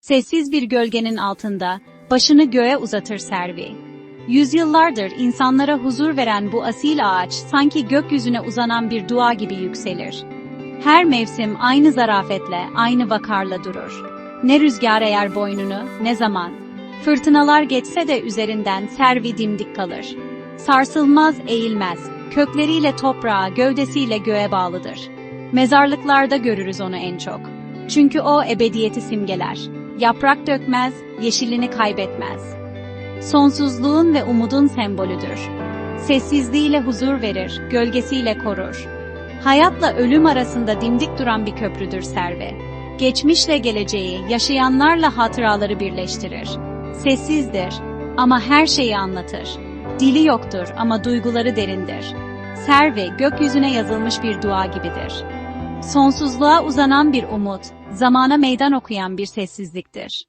Sessiz bir gölgenin altında, başını göğe uzatır Servi. Yüzyıllardır insanlara huzur veren bu asil ağaç, sanki gökyüzüne uzanan bir dua gibi yükselir. Her mevsim aynı zarafetle, aynı vakarla durur. Ne rüzgar eğer boynunu, ne zaman. Fırtınalar geçse de üzerinden Servi dimdik kalır. Sarsılmaz, eğilmez. Kökleriyle toprağa, gövdesiyle göğe bağlıdır. Mezarlıklarda görürüz onu en çok. Çünkü o ebediyeti simgeler. Yaprak dökmez, yeşilini kaybetmez. Sonsuzluğun ve umudun sembolüdür. Sessizliğiyle huzur verir, gölgesiyle korur. Hayatla ölüm arasında dimdik duran bir köprüdür Serve. Geçmişle geleceği, yaşayanlarla hatıraları birleştirir. Sessizdir ama her şeyi anlatır. Dili yoktur ama duyguları derindir. Serve gökyüzüne yazılmış bir dua gibidir. Sonsuzluğa uzanan bir umut, zamana meydan okuyan bir sessizliktir.